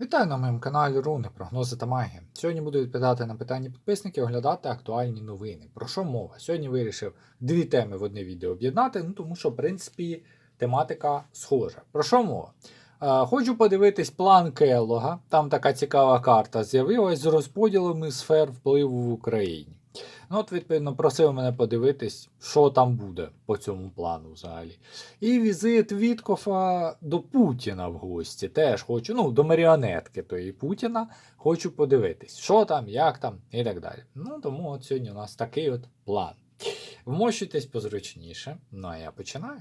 Вітаю на моєму каналі Руни, прогнози та магія. Сьогодні буду відповідати на питання підписників, оглядати актуальні новини. Про що мова? Сьогодні вирішив дві теми в одне відео об'єднати, ну тому що, в принципі, тематика схожа. Про що мова? Е, хочу подивитись план Келлога. Там така цікава карта з'явилась з розподілами сфер впливу в Україні. Ну, от, відповідно, просив мене подивитись, що там буде по цьому плану взагалі. І візит Віткофа до Путіна в гості. Теж хочу, ну, до маріонетки тої Путіна. Хочу подивитись, що там, як там і так далі. Ну, тому от сьогодні у нас такий от план. Вмощуйтесь позручніше. Ну а я починаю.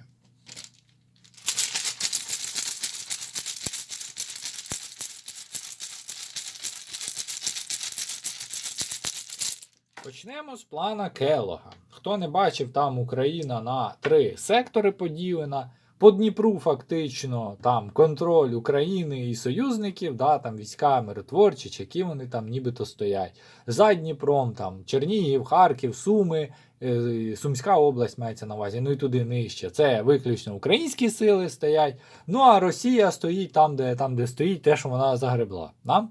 Почнемо з плана Келога. Хто не бачив, там Україна на три сектори поділена. По Дніпру фактично там контроль України і союзників, да, там війська миротворчі, які вони там нібито стоять. За Дніпром там Чернігів, Харків, Суми, е, Сумська область мається на увазі, ну і туди нижче. Це виключно українські сили стоять. Ну а Росія стоїть там, де, там, де стоїть те, що вона загребла. Да?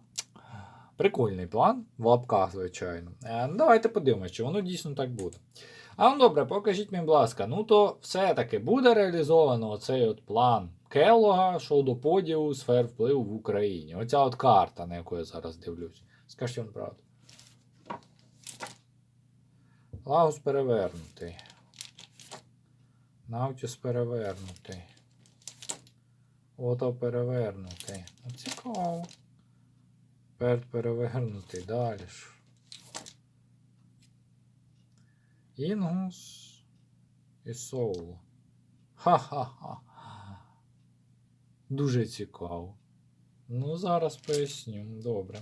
Прикольний план, в лапках, звичайно. Е, ну, давайте подивимося, чи воно дійсно так буде. А ну добре, покажіть мені, будь ласка, ну то все-таки буде реалізовано оцей от план Келлога щодо поділу сфер впливу в Україні. Оця от карта, на яку я зараз дивлюсь. Скажіть вам правду. Лагус перевернутий. Навтіс перевернутий. Ото перевернутий. Ну, Цікаво. Перт перевернутий. Далі ж. Інгус і Соул. Ха-ха-ха. Дуже цікаво. Ну, зараз поясню. Добре.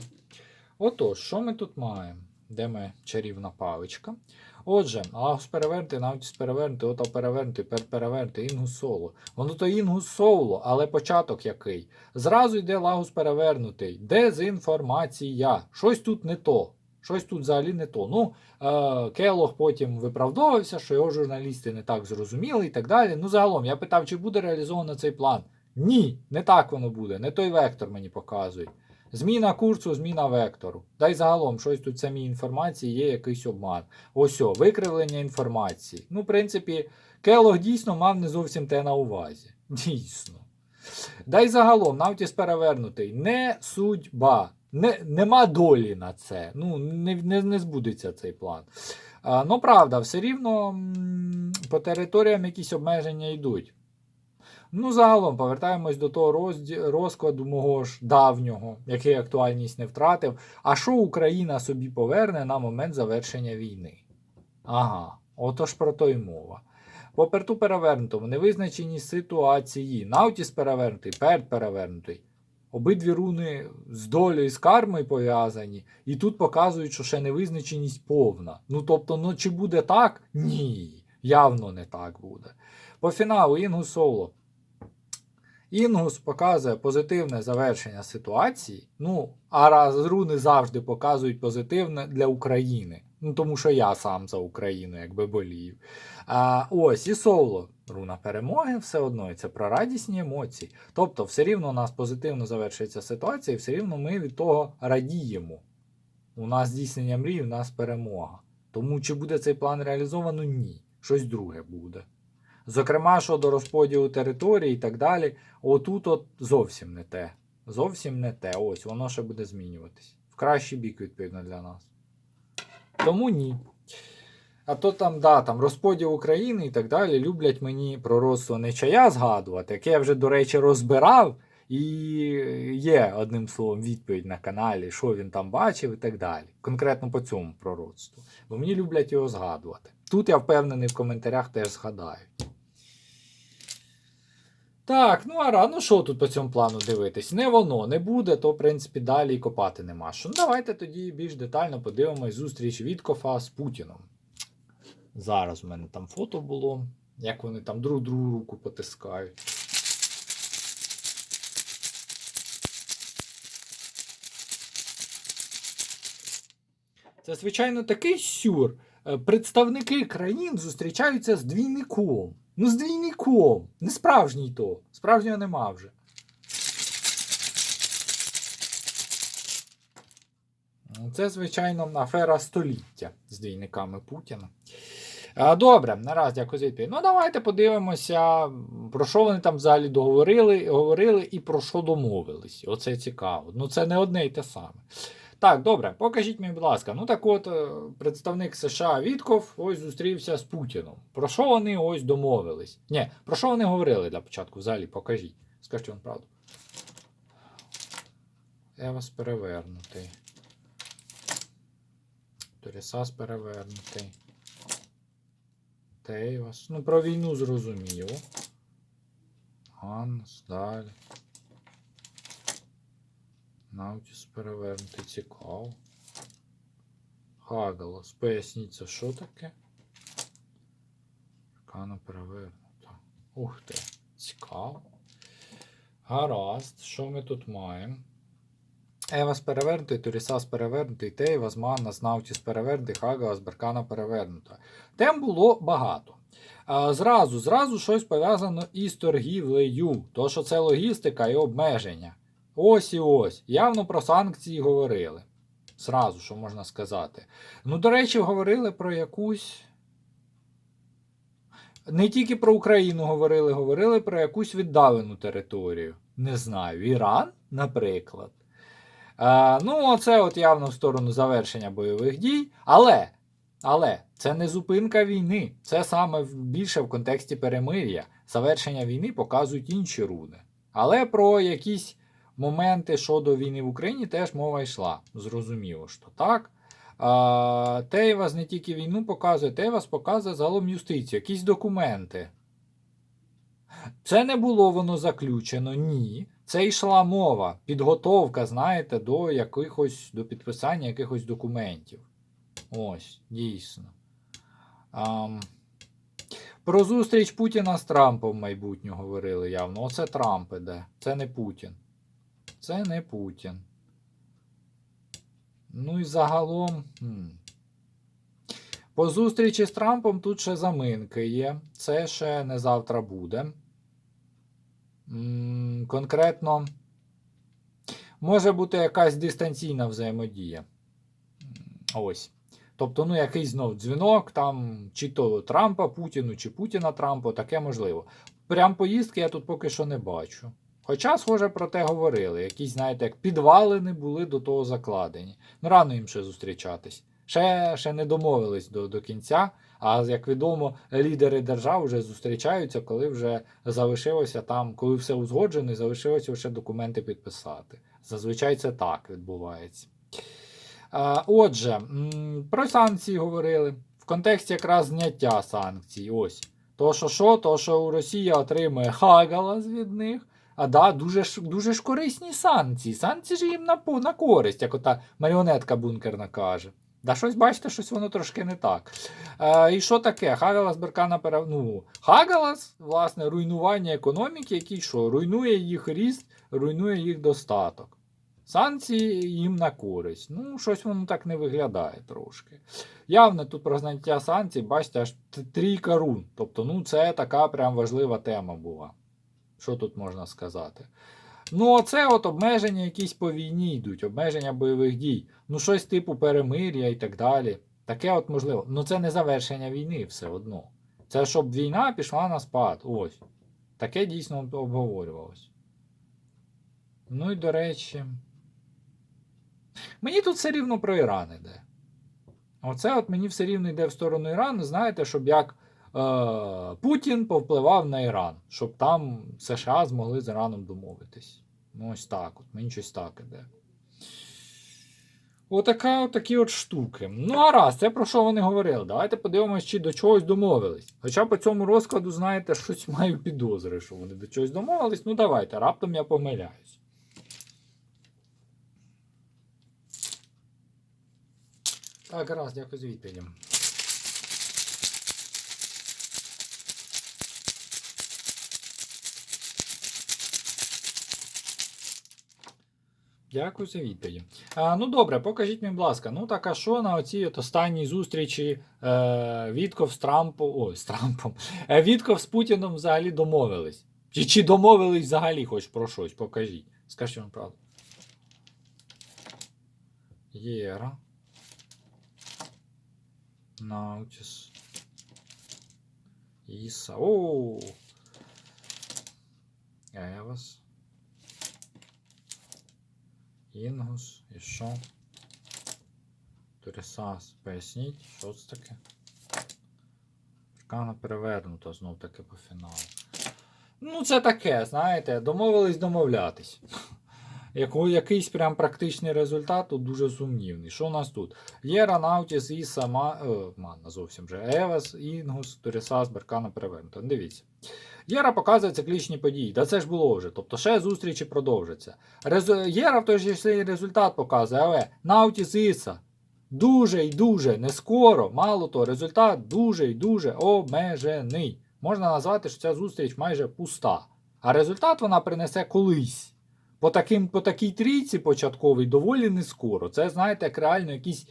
Отож, що ми тут маємо? Де ми чарівна паличка? Отже, Лагус перевернути, Навтіс перевернути, ото перевернути, пер перевернути, інгус соло. Воно то інгус соло, але початок який? Зразу йде лагус перевернутий. Дезінформація. Щось тут не то. Щось тут взагалі не то. Ну, е, Келох потім виправдовувався, що його журналісти не так зрозуміли і так далі. Ну, загалом, я питав, чи буде реалізовано цей план. Ні, не так воно буде. Не той вектор мені показують. Зміна курсу, зміна вектору. Да й загалом, щось тут в самій інформації є якийсь обман. Ось о, викривлення інформації. Ну, в принципі, Келох дійсно мав не зовсім те на увазі. Дійсно. Да й загалом, Навтіс перевернутий. Не судьба. Не, нема долі на це. Ну, не, не, не збудеться цей план. А, ну, правда, все рівно по територіям якісь обмеження йдуть. Ну, загалом, повертаємось до того розді... розкладу мого ж давнього, який актуальність не втратив. А що Україна собі поверне на момент завершення війни? Ага, отож про то й мова. По перту перевернутому невизначені ситуації. Наутіс перевернутий, перт перевернутий. Обидві руни з долею і з кармою пов'язані, і тут показують, що ще невизначеність повна. Ну тобто, ну чи буде так? Ні, явно не так буде. По фіналу Інгус Соло. Інгус показує позитивне завершення ситуації. Ну, а раз руни завжди показують позитивне для України. Ну, тому що я сам за Україну, якби болів. А, ось і соло. Руна перемоги все одно, і це про радісні емоції. Тобто, все рівно у нас позитивно завершується ситуація, і все рівно ми від того радіємо. У нас здійснення мрій, у нас перемога. Тому чи буде цей план реалізовано? Ні. Щось друге буде. Зокрема, щодо розподілу території і так далі, отут от зовсім не те. Зовсім не те. Ось воно ще буде змінюватись. В кращий бік, відповідно, для нас. Тому ні. А то там, да, там розподіл України і так далі люблять мені пророцтво Нечая згадувати, яке я вже, до речі, розбирав. І є одним словом відповідь на каналі, що він там бачив і так далі. Конкретно по цьому пророцтву. Бо мені люблять його згадувати. Тут я впевнений в коментарях теж згадають. Так, ну а рано що тут по цьому плану дивитись? Не воно не буде, то в принципі далі копати нема що. Ну, давайте тоді більш детально подивимось зустріч Віткофа з Путіном. Зараз у мене там фото було, як вони там друг другу руку потискають. Це, звичайно, такий сюр. Е, Представники країн зустрічаються з двійником. Ну, з двійником. Не справжній то. Справжнього нема вже. Це, звичайно, афера століття з двійниками Путіна. Добре, нараз дякую відповідь. Ну, давайте подивимося, про що вони там взагалі договорили, говорили і про що домовились. Оце цікаво. Ну, це не одне і те саме. Так, добре, покажіть мені, будь ласка. Ну так от, е, представник США Вітков ось зустрівся з Путіном. Про що вони ось домовились? Ні, про що вони говорили для початку? Взагалі, покажіть. Скажіть вам правду. Евас перевернутий. Торісас перевернутий. Тейвас. Ну, про війну зрозуміло. Ганнес, далі. Наутіс перевернутий, цікаво. Хагалас. Поясніть, це що таке? Аркана перевернута. Ух ти, цікаво. Гаразд, що ми тут маємо? Евас перевернутий, Турісас перевернутий, Тейвас, Маннас, Наутіс перевернутий, Хагалас, Беркана перевернута. Тем було багато. Зразу, зразу щось пов'язано із торгівлею, то що це логістика і обмеження. Ось і ось. Явно про санкції говорили. Зразу, що можна сказати. Ну, до речі, говорили про якусь. Не тільки про Україну говорили, говорили про якусь віддалену територію. Не знаю, Іран, наприклад. А, ну, оце от явно в сторону завершення бойових дій. Але, але це не зупинка війни. Це саме більше в контексті перемир'я. Завершення війни показують інші руни. Але про якісь моменти щодо війни в Україні теж мова йшла. Зрозуміло, що так. А, Тейвас не тільки війну показує, Тейвас показує загалом юстицію, якісь документи. Це не було воно заключено, ні. Це йшла мова, підготовка, знаєте, до якихось до підписання якихось документів. Ось, дійсно. Ам, про зустріч Путіна з Трампом майбутнього говорили явно. Оце Трамп іде. Це не Путін. Це не Путін. Ну і загалом. По зустрічі з Трампом тут ще заминки є. Це ще не завтра буде. Конкретно може бути якась дистанційна взаємодія. Ось. Тобто, ну, якийсь знов дзвінок, там, чи то Трампа Путіну, чи Путіна Трампу, таке можливо. Прям поїздки я тут поки що не бачу. Хоча, схоже, про те говорили. Якісь, знаєте, як підвалини були до того закладені. Ну, рано їм ще зустрічатись. Ще, ще не домовились до, до кінця. А як відомо, лідери держав вже зустрічаються, коли вже залишилося там, коли все узгоджено, і залишилося ще документи підписати. Зазвичай це так відбувається. Отже, про санкції говорили. В контексті якраз зняття санкцій. Ось. То, що що, то, що Росія отримує хагалас від них. А да, дуже ж, дуже ж корисні санкції. Санкції ж їм на, на користь, як ота маріонетка бункерна каже. Да щось бачите, щось воно трошки не так. Е, і що таке? Хагалас Беркана пере... ну, Хагалас, власне, руйнування економіки, який що? Руйнує їх ріст, руйнує їх достаток. Санкції їм на користь. Ну, щось воно так не виглядає трошки. Явно тут про зняття санкцій, бачите, аж трійка рун. Тобто, ну, це така прям важлива тема була. Що тут можна сказати? Ну, оце от обмеження якісь по війні йдуть, обмеження бойових дій. Ну, щось типу перемир'я і так далі. Таке от можливо. Ну, це не завершення війни все одно. Це щоб війна пішла на спад. Ось. Таке дійсно обговорювалось. Ну і до речі. Мені тут все рівно про Іран іде. Оце от мені все рівно йде в сторону Ірану, знаєте, щоб як Путін повпливав на Іран, щоб там США змогли з Іраном домовитись. Ну, ось так. От, мені щось так іде. Отака, отакі от штуки. Ну, а раз, це про що вони говорили. Давайте подивимось, чи до чогось домовились. Хоча по цьому розкладу, знаєте, щось маю підозри, що вони до чогось домовились. Ну, давайте, раптом я помиляюсь. Так, раз, дякую за відповідь. Дякую за відповідь. А, ну добре, покажіть мені, будь ласка. Ну так а що на оцій от останній зустрічі е, Вітков з Трампом. Ой, з Трампом. Е, Вітков з Путіном взагалі домовились. Чи, чи домовились взагалі хоч про щось? Покажіть. Скажіть вам правду. Єра. Наутіс. Іса. О! Евас. Інгус. І що? Турісас. Поясніть, що це таке? Аркана перевернута знов таки по фіналу. Ну, це таке, знаєте, домовились домовлятись. Яко, якийсь прям практичний результат тут дуже сумнівний. Що у нас тут? Єра, Наутіс, Іса, Ма... е, Манна зовсім вже. Евас, Інгус, Торісас, Беркана перевернута. Дивіться. Єра показує циклічні події. Да це ж було вже. Тобто ще зустрічі продовжаться. Резу... Єра в той же числі результат показує, але Наутіс Іса дуже і дуже не скоро. Мало того, результат дуже і дуже обмежений. Можна назвати, що ця зустріч майже пуста. А результат вона принесе колись. По, таким, по такій трійці початковій доволі не скоро. Це, знаєте, як реально якісь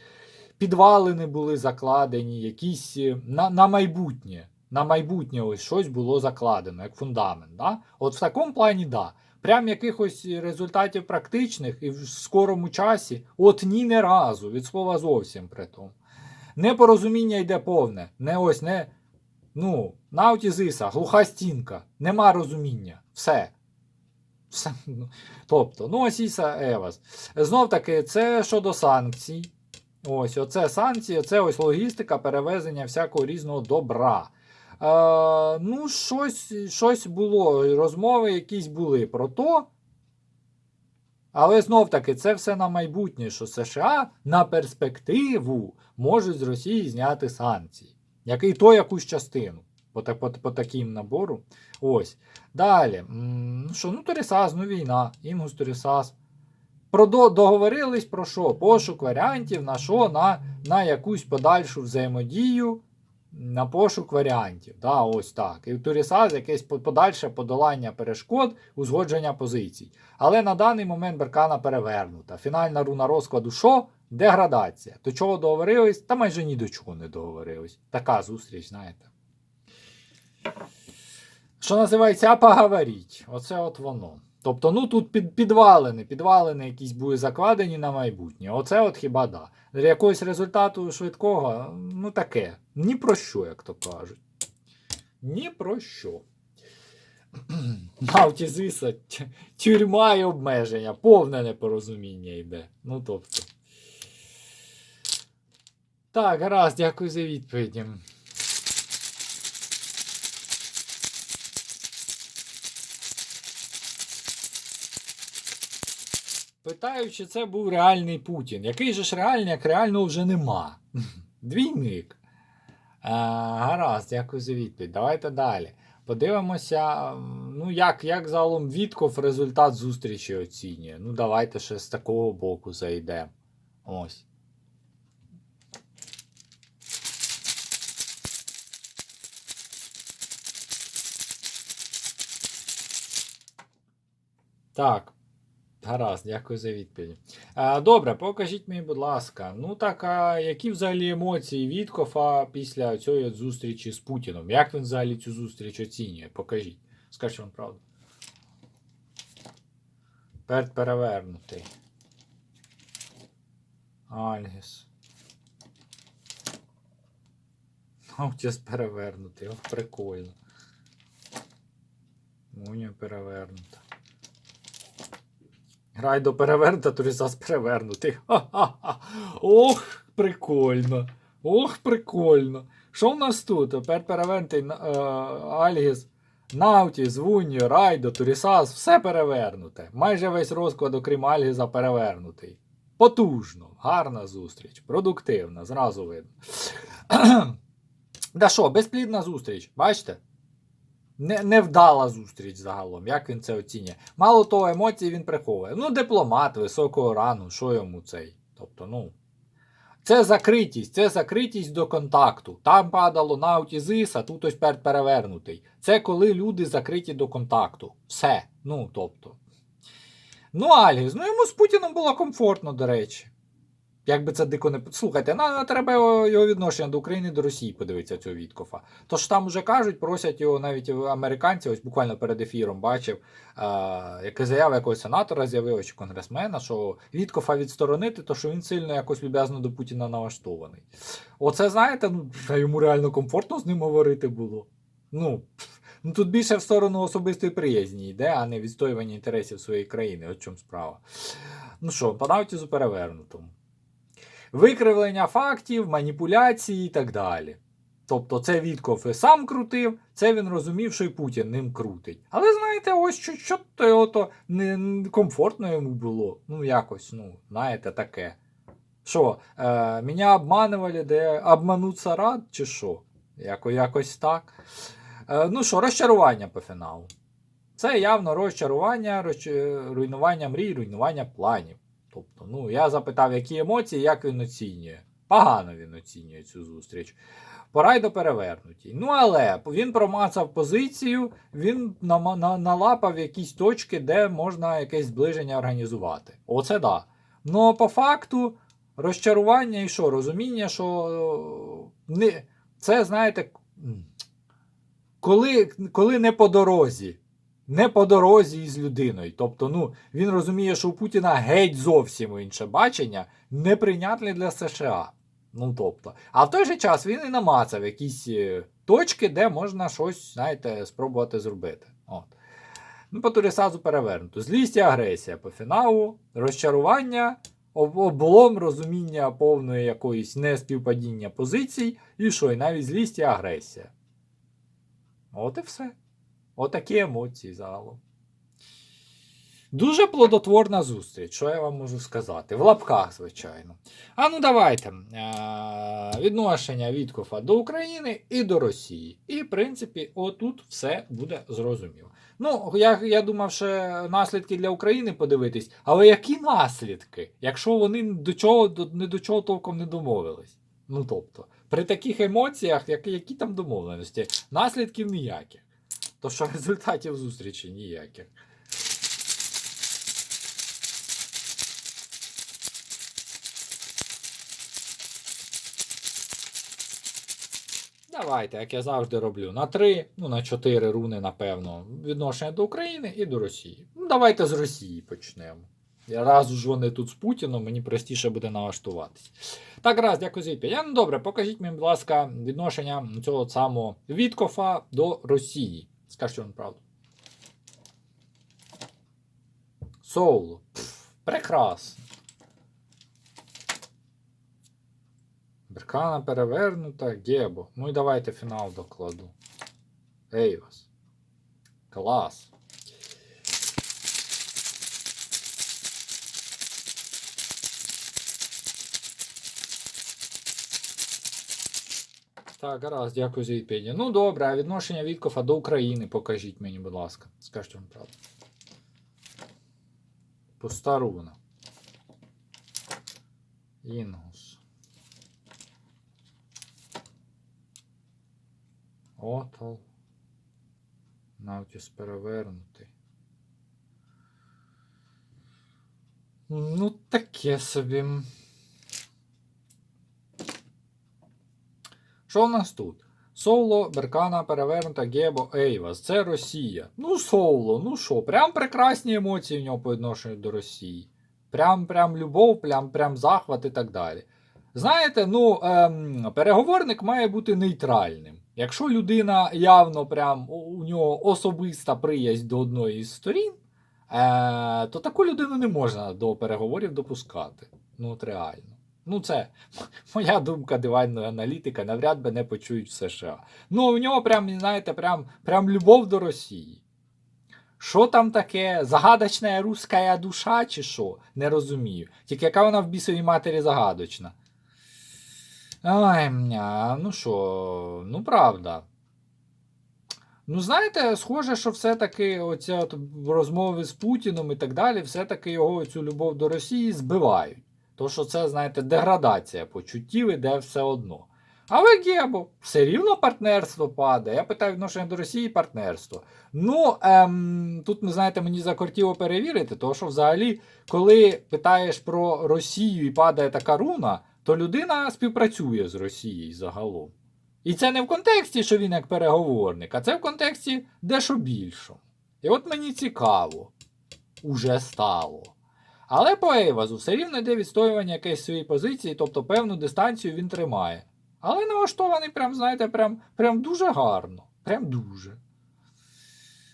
підвалини були закладені, якісь е, на, на майбутнє. На майбутнє ось щось було закладено, як фундамент. Да? От в такому плані, да. Прям якихось результатів практичних і в скорому часі, от ні не разу, від слова зовсім при тому. Непорозуміння йде повне. Не ось не. Ну, наутізиса, глуха стінка, нема розуміння. Все. Все. Ну, Тобто, ну ось Іса Евас. Знов таки, це щодо санкцій. Ось, оце санкції, оце ось логістика перевезення всякого різного добра. Е, ну, щось, щось було, розмови якісь були про то. Але знов таки, це все на майбутнє, що США на перспективу можуть з Росії зняти санкції. Як і то якусь частину по, по, по таким набору. Ось. Далі. Ну що, ну Торісас, ну війна, Інгус Торісас. Про договорились про що? Пошук варіантів, на що? На, на якусь подальшу взаємодію, на пошук варіантів. Да, ось так. І в Торісас якесь подальше подолання перешкод, узгодження позицій. Але на даний момент Беркана перевернута. Фінальна руна розкладу що? Деградація. До чого договорились? Та майже ні до чого не договорились. Така зустріч, знаєте. Що називається, поговоріть. Оце от воно. Тобто, ну тут під, підвалини, підвалини якісь були закладені на майбутнє. Оце от хіба да. Для якогось результату швидкого, ну таке. Ні про що, як то кажуть. Ні про що. Наутізиса, тюрма і обмеження, повне непорозуміння йде. Ну тобто. Так, гаразд, дякую за відповіді. Питаю, чи це був реальний Путін. Який же ж реальний, як реального вже нема. Двійник. А, гаразд, дякую за відповідь. Давайте далі. Подивимося, ну як, як загалом Вітков результат зустрічі оцінює. Ну, давайте ще з такого боку зайдемо. Ось. Так. Гаразд, дякую за відповідь. А, добре, покажіть мені, будь ласка. Ну так, а які взагалі емоції Віткофа після цієї зустрічі з Путіном? Як він взагалі цю зустріч оцінює? Покажіть. Скажіть вам правду. Перт перевернутий. Альгіс. Наутіс перевернутий. Ох, прикольно. Муня перевернута. Грай до перевернута, Турісас перевернутий. Ха-ха-ха. Ох, прикольно. Ох, прикольно. Що в нас тут? Тепер перевернутий е, Альгіс, Наутіс, Вуньо, Райдо, Турісас, все перевернуте. Майже весь розклад, окрім Альгіза, перевернутий. Потужно, гарна зустріч, продуктивна, зразу видно. Да що, безплідна зустріч, бачите? Не, невдала зустріч загалом, як він це оцінює. Мало того, емоції він приховує. Ну, дипломат високого рану, що йому цей? Тобто, ну. Це закритість, це закритість до контакту. Там падало на аутізис, а тут ось пер- перевернутий. Це коли люди закриті до контакту. Все. Ну, тобто. Ну, Альгіс, ну йому з Путіном було комфортно, до речі. Як би це дико не слухайте, на треба його, відношення до України до Росії подивитися цього Віткофа. Тож там уже кажуть, просять його навіть американці, ось буквально перед ефіром бачив, е, яка заява якогось сенатора з'явилася чи конгресмена, що Віткофа відсторонити, то що він сильно якось люб'язно до Путіна налаштований. Оце знаєте, ну йому реально комфортно з ним говорити було. Ну, ну тут більше в сторону особистої приязні йде, а не відстоювання інтересів своєї країни. От чому справа. Ну що, по навтізу перевернутому. Викривлення фактів, маніпуляції і так далі. Тобто це Вітков сам крутив, це він розумів, що і Путін ним крутить. Але знаєте, ось що, що то то не комфортно йому було. Ну, якось, ну, знаєте, таке. Що, е, мене обманували, де обмануться рад, чи що? Яко, якось так. Е, ну що, розчарування по фіналу. Це явно розчарування, розч... руйнування мрій, руйнування планів. Тобто, ну, я запитав, які емоції, як він оцінює. Погано він оцінює цю зустріч. Пора й до перевернутій. Ну, але він промацав позицію, він нама- на- налапав якісь точки, де можна якесь зближення організувати. Оце да. Ну, по факту, розчарування і що, розуміння, що не, це, знаєте, коли, коли не по дорозі. Не по дорозі із людиною. Тобто, ну, він розуміє, що у Путіна геть зовсім інше бачення, неприйнятне для США. Ну, тобто. А в той же час він і намацав якісь е, точки, де можна щось, знаєте, спробувати зробити. От. Ну, по турісазу перевернуто. Злість і агресія по фіналу, розчарування, облом розуміння повної якоїсь неспівпадіння позицій, і що, і навіть злість і агресія. От і все. Отакі емоції загалом. Дуже плодотворна зустріч, що я вам можу сказати? В лапках, звичайно. А ну давайте. Е, Відношення Віткофа до України і до Росії. І, в принципі, отут все буде зрозуміло. Ну, я, я думав, що наслідки для України подивитись, але які наслідки, якщо вони до чого, до- не до чого толком не домовились? Ну тобто, при таких емоціях, які, які там домовленості, наслідків ніяких. То що результатів зустрічі ніяких. Давайте, як я завжди роблю, на 3, ну на 4 руни, напевно, відношення до України і до Росії. Ну, давайте з Росії почнемо. Раз уж вони тут з Путіном, мені простіше буде налаштуватись. Так, раз, дякую відповідь. Я, Ну добре, покажіть мені, будь ласка, відношення цього самого Віткофа до Росії. Скажіть вам правду. Соуло. Прекрасно. Беркана перевернута, Гебо. Ну і давайте фінал докладу. Ейвас. Клас. Так, гаразд, дякую за відповідь. Ну добре, а відношення Віткофа до України покажіть мені, будь ласка. Скажіть вам правду. Пуста руна. Інгус. Отал. Навтіс перевернутий. Ну, таке собі. Що в нас тут? Соло, Беркана, перевернута, Гебо, Ейвас. Це Росія. Ну, Соло, ну що, прям прекрасні емоції в нього по відношенню до Росії. Прям прям любов, прям прям захват і так далі. Знаєте, ну, ем, переговорник має бути нейтральним. Якщо людина явно прям у- нього особиста приязнь до одної із сторін, е, то таку людину не можна до переговорів допускати. Ну, от реально. Ну, це моя думка диванного аналітика, навряд би не почують в США. Ну, у нього прям, знаєте, прям, прям любов до Росії. Що там таке? Загадочна руська душа, чи що? Не розумію. Тільки яка вона в бісовій матері загадочна. Ай, мня, ну що, ну правда. Ну, знаєте, схоже, що все-таки оця розмови з Путіном і так далі, все-таки його цю любов до Росії збивають. То, що це, знаєте, деградація почуттів іде все одно. Але Гебо, все рівно партнерство падає. Я питаю відношення до Росії партнерство. Ну, ем, тут, ви знаєте, мені закортіло перевірити, тому що взагалі, коли питаєш про Росію і падає така руна, то людина співпрацює з Росією загалом. І це не в контексті, що він як переговорник, а це в контексті дещо більшого. І от мені цікаво, уже стало. Але по Ейвазу все рівно йде відстоювання якоїсь своєї позиції, тобто певну дистанцію він тримає. Але налаштований, прям, знаєте, прям, прям дуже гарно. Прям дуже.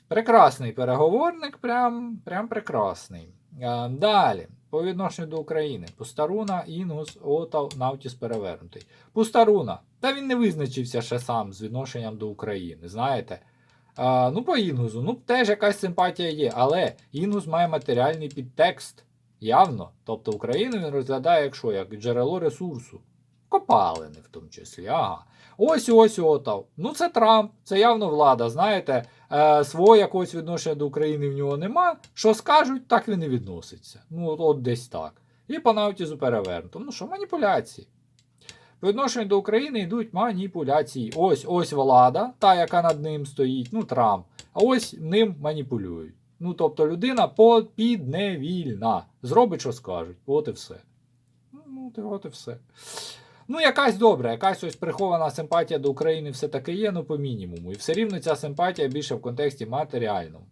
Прекрасний переговорник, прям, прям прекрасний. А, далі, по відношенню до України. Пустаруна, Інгус, Отав, Навтіс перевернутий. Пустаруна. Та він не визначився ще сам з відношенням до України. Знаєте. А, ну, по Інгузу, ну теж якась симпатія є, але Інгус має матеріальний підтекст. Явно. Тобто Україну він розглядає як що, як джерело ресурсу. Копалини в тому числі. Ага. Ось ось отав. Ну це Трамп, це явно влада. Знаєте, е, свого якогось відношення до України в нього нема. Що скажуть, так він і відноситься. Ну, от, от десь так. І по Наутізу перевернуто. Ну що, маніпуляції. По відношенню до України йдуть маніпуляції. Ось ось влада, та, яка над ним стоїть, ну Трамп. А ось ним маніпулюють. Ну, тобто людина підневільна. Зробить, що скажуть. От і все. Ну, от і- все. Ну, якась добра, якась ось прихована симпатія до України все-таки є, ну по мінімуму. І все рівно ця симпатія більше в контексті матеріальному.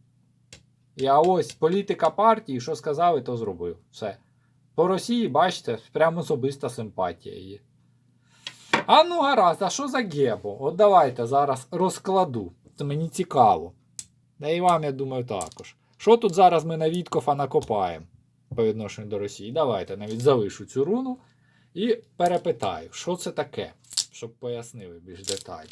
І а ось політика партії, що сказав, і то зробив. Все. По Росії, бачите, прямо особиста симпатія є. А ну гаразд, а що за гебо? От давайте зараз розкладу. Це мені цікаво. Да і вам, я думаю, також. Що тут зараз ми на Віткофа накопаємо по відношенню до Росії? Давайте навіть залишу цю руну і перепитаю, що це таке, щоб пояснили більш детально.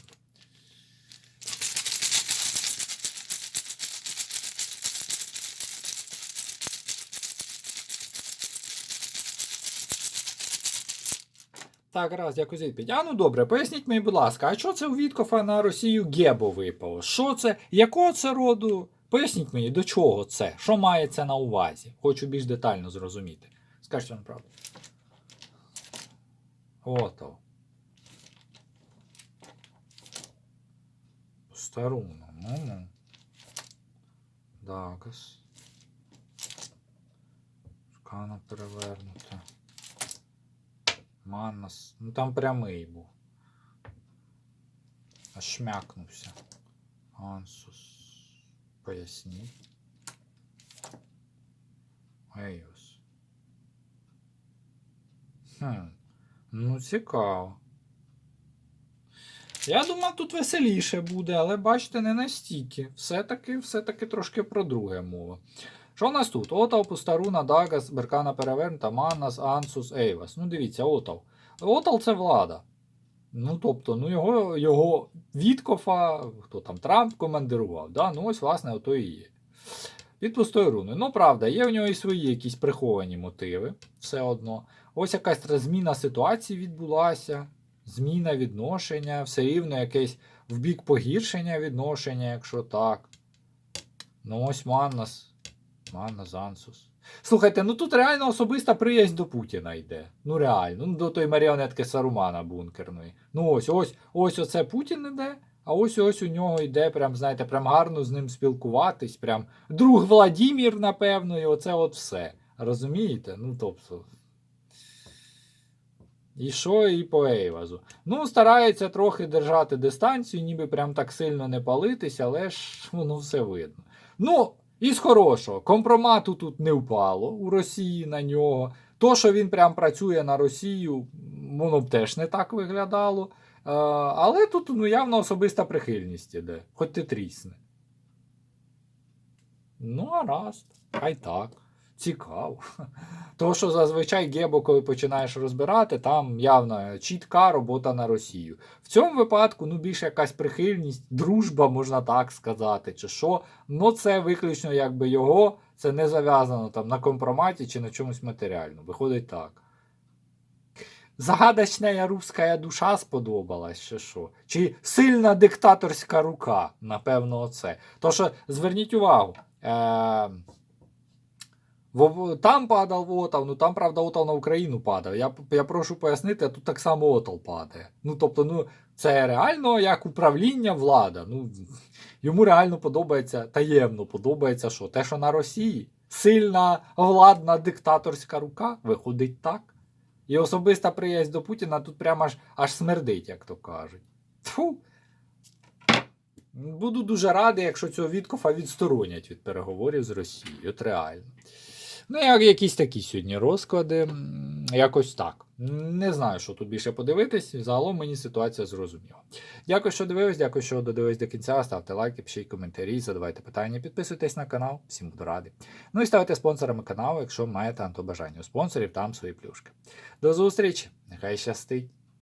Так, раз, дякую за відповідь. А ну добре, поясніть мені, будь ласка, а що це у Віткофа на Росію Гебо випало? Що це? Якого це роду? Поясніть мені, до чого це? Що має це на увазі? Хочу більш детально зрозуміти. Скажіть вам правду. Ото. Старуна. Ну-ну. Дагас. Шкана перевернута. Маннас. Ну там прямий був. Аж шмякнувся. Ансус. Поясніть. Ейос. Хм. Ну, цікаво. Я думав, тут веселіше буде, але бачите, не настільки. Все-таки, все-таки трошки про друге мова. Що у нас тут? Отав, Пустаруна, Дагас, Беркана Перевернута, Маннас, Ансус, Ейвас. Ну, дивіться, Отав. Отал це влада. Ну, тобто, ну його, його Віткофа, хто там Трамп командирував. Да? Ну, ось, власне, ото і є. Під пустою руною. Ну, правда, є в нього і свої якісь приховані мотиви, все одно. Ось якась зміна ситуації відбулася, зміна відношення, все рівно якесь в бік погіршення відношення, якщо так. Ну, ось Маннас. Маннас Ансус. Слухайте, ну тут реально особиста приязнь до Путіна йде. Ну реально, ну до тої маріонетки Сарумана бункерної. Ну ось, ось, ось оце Путін іде, а ось ось у нього йде, прям, знаєте, прям гарно з ним спілкуватись. Прям друг Владімір, напевно, і оце от все. Розумієте? Ну, тобто. І що, і по Ейвазу. Ну, старається трохи держати дистанцію, ніби прям так сильно не палитися, але ж воно все видно. Ну, і з хорошого, компромату тут не впало у Росії на нього. То, що він прям працює на Росію, воно б теж не так виглядало. Е, але тут ну, явно особиста прихильність іде, хоч ти трісне. Ну, а раз, хай так. Цікаво. Тому що зазвичай Гебо, коли починаєш розбирати, там явно чітка робота на Росію. В цьому випадку ну, більше якась прихильність, дружба, можна так сказати, чи що. Ну це виключно якби його, це не зав'язано там на компроматі чи на чомусь матеріальному. Виходить так. Загадочна русська душа сподобалась, чи що? Чи сильна диктаторська рука? Напевно, оце. То що зверніть увагу. Е- Там падав Отал, ну там, правда, Отал на Україну падав. Я, я прошу пояснити, а тут так само Отал падає. Ну, тобто, ну, це реально як управління влада. Ну, йому реально подобається, таємно подобається, що те, що на Росії сильна владна диктаторська рука, виходить так. І особиста приязнь до Путіна тут прямо аж, аж смердить, як то кажуть. Тьфу. Буду дуже радий, якщо цього Віткофа відсторонять від переговорів з Росією. От реально. Ну, як якісь такі сьогодні розклади. Якось так. Не знаю, що тут більше подивитись. Загалом мені ситуація зрозуміла. Дякую, що дивились, дякую, що додивились до кінця. Ставте лайки, пишіть коментарі, задавайте питання, підписуйтесь на канал, всім буду радий. Ну і ставайте спонсорами каналу, якщо маєте на то бажання. У спонсорів там свої плюшки. До зустрічі! Нехай щастить!